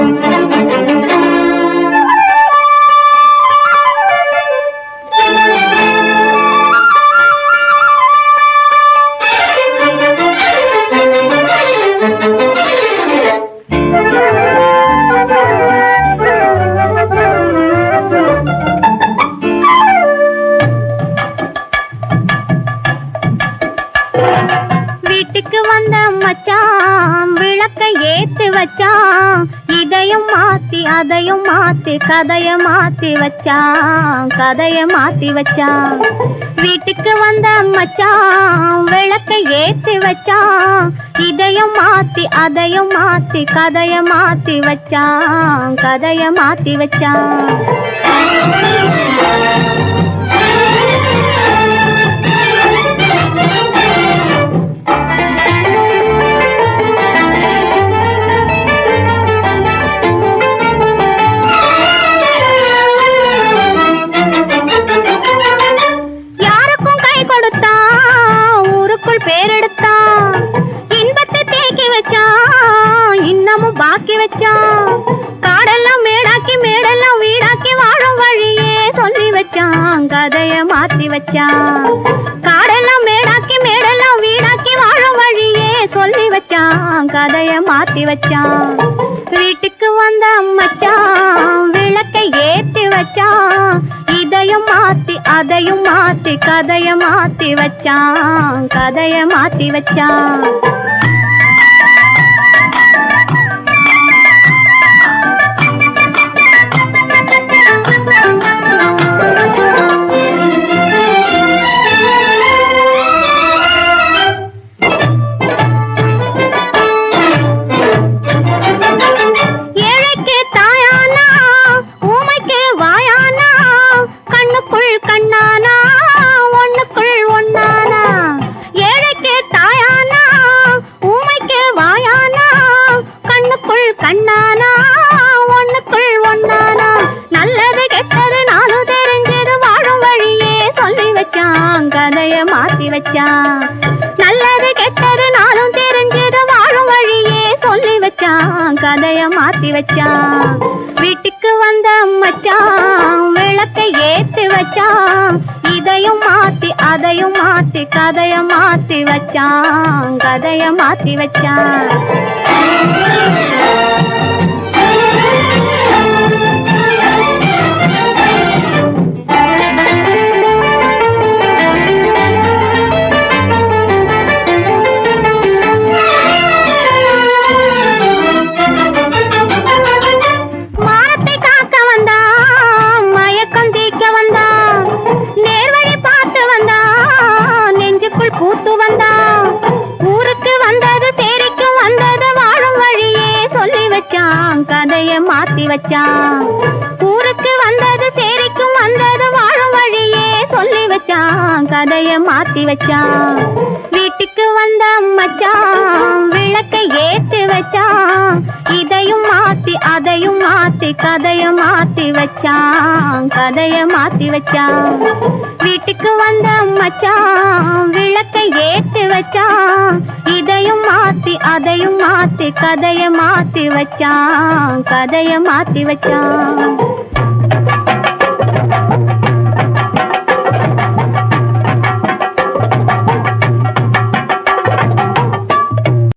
Thank you. வீட்டுக்கு வந்த மச்சான் விளக்க ஏத்து வச்சான். இதையும் மாத்தி அதையும் மாத்தி கதைய மாத்தி வச்சான் கதைய மாத்தி வச்சான். வீட்டுக்கு வந்த மச்சான் விளக்க ஏத்து வச்சான். இதையும் மாத்தி அதையும் மாத்தி கதைய மாத்தி வச்சான் கதைய மாத்தி வச்சான். பாக்கி வச்சான் காடெல்லாம் மேடாக்கி மேடெல்லாம் வீடாக்கி வாழும் வழியே சொல்லி வச்சான் கதைய மாத்தி வச்சான். காடெல்லாம் மேடாக்கி மேடெல்லாம் வீடாக்கி வாழும் வழியே சொல்லி வச்சான் கதைய மாத்தி வச்சான். வீட்டுக்கு வந்த மச்சான் விளக்கை ஏத்தி வச்சான். இதையும் மாத்தி அதையும் மாத்தி கதைய மாத்தி வச்சான் கதைய மாத்தி வச்சான். கண்ணானா ஒண்ணுக்குள் ஒண்ணானா? நல்லது கெட்டது நானும் தெரிஞ்சது வாழும் வழியே சொல்லி வச்சான் கதைய மாத்தி வச்சான். நல்லது கெட்டது நானும் தெரிஞ்சது வாழும் வழியே சொல்லி வச்சான் கதைய மாத்தி வச்சான். வீட்டுக்கு வந்த மச்சான் விளக்கை ஏத்து வச்சான். இதையும் மாத்தி அதையும் மாத்தி கதைய மாத்தி வச்சான் கதைய மாத்தி வச்சான். மாத்தி வச்சான் ஊருக்கு வந்தது சேரிக்கும் வந்தது வாழும் வழியே சொல்லி வச்சான் கதைய மாத்தி வச்சான் வீட்டுக்கு வந்த மச்சான் விளக்கை ஏத்து வச்சான் இதையும் மாத்தி அதையும் மாத்தி கதைய மாத்தி வச்சான் கதைய மாத்தி வச்சான். வீட்டுக்கு வந்த மச்சான் விளக்கை ஏத்தி வச்சான். இதையும் மாத்தி அதையும் மாத்தி கதைய மாத்தி வச்சான் கதைய மாத்தி வச்சான்.